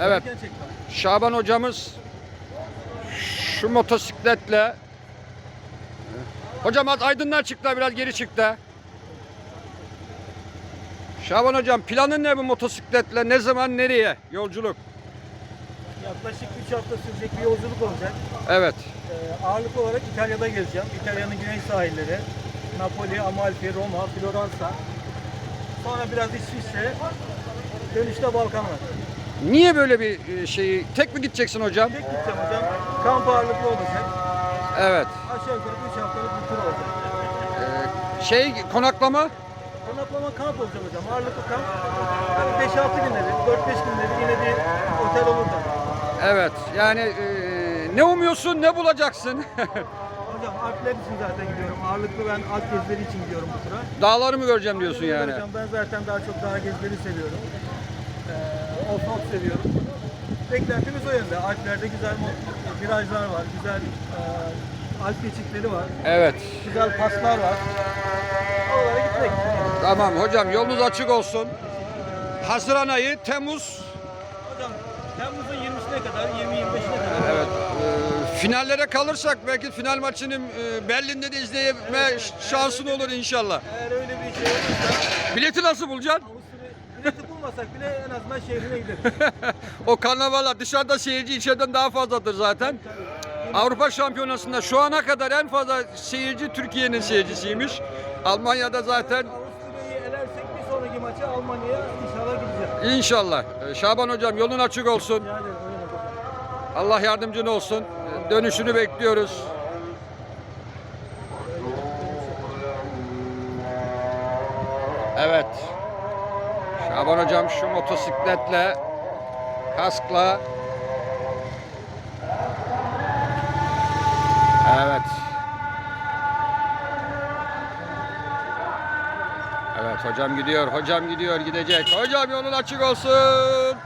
Evet. Şaban hocamız şu motosikletle Hocam az aydınlar çıktı biraz geri çıktı. Şaban hocam planın ne bu motosikletle? Ne zaman nereye? Yolculuk. Yaklaşık 3 hafta sürecek bir yolculuk olacak. Evet. Ee, ağırlıklı olarak İtalya'da gezeceğim. İtalya'nın güney sahilleri. Napoli, Amalfi, Roma, Floransa. Sonra biraz İsviçre. Dönüşte Balkanlar. Niye böyle bir e, şeyi tek mi gideceksin hocam? Tek gideceğim hocam. Kamp ağırlıklı olacak. Evet. Aşağı yukarı 3 haftalık bir tur olacak. Ee, şey konaklama Konaklama kamp olacak hocam. Ağırlıklı kamp. Yani 5-6 günleri, 4-5 günleri yine bir otel olur da. Evet. Yani e, ne umuyorsun, ne bulacaksın? Hocam Alpler için zaten gidiyorum. Ağırlıklı ben Alp gezileri için gidiyorum bu tura. Dağları mı göreceğim diyorsun Öyle yani? Hocam ben zaten daha çok dağ gezileri seviyorum. Ee, off-road seviyorum. Beklentimiz o yönde. Alplerde güzel virajlar var, güzel e, Alp geçitleri var, Evet. güzel paslar var. Oralara gitmek. Tamam hocam yolunuz açık olsun. Haziran ayı, Temmuz. Hocam Temmuz'un 20'sine kadar, 20-25'ine kadar. Evet. e, finallere kalırsak belki final maçını e, Berlin'de de izleyeme şansın olur inşallah. Eğer öyle bir şey olursa, Bileti nasıl bulacaksın? Bileti bulmasak bile en azından şehrine gideriz. o karnavala dışarıda seyirci içeriden daha fazladır zaten. Avrupa Şampiyonası'nda şu ana kadar en fazla seyirci Türkiye'nin seyircisiymiş. Almanya'da zaten Avusturya'yı elersek bir sonraki maça Almanya'ya inşallah gideceğiz. inşallah. E, Şaban hocam yolun açık olsun. Yani öyle hocam. Allah yardımcın olsun. E, Dönüşünü bekliyoruz. Evet. Şaban hocam şu motosikletle kaskla Evet. Evet hocam gidiyor. Hocam gidiyor gidecek. Hocam yolun açık olsun.